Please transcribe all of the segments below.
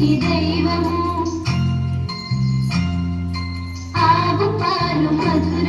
దైవము. ఆవు పాలు మధు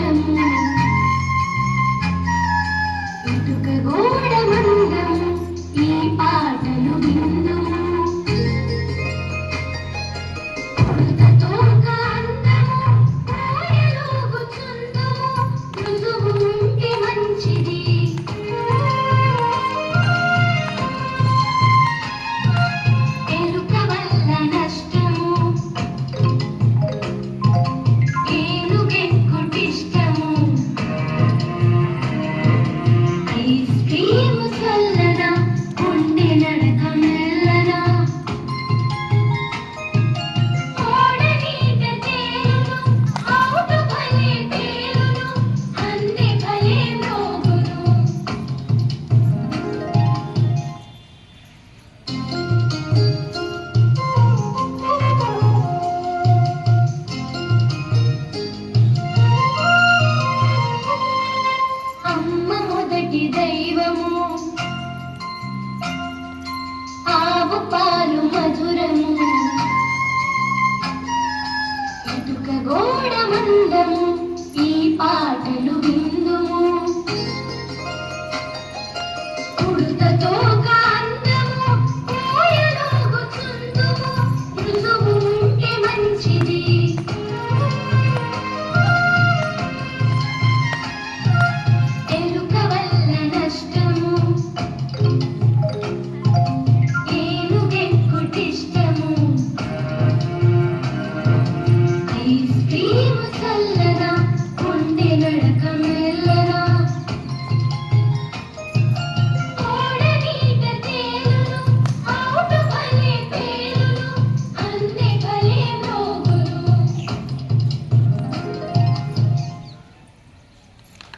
ముగి దైవము. ఆవు పాలు మధు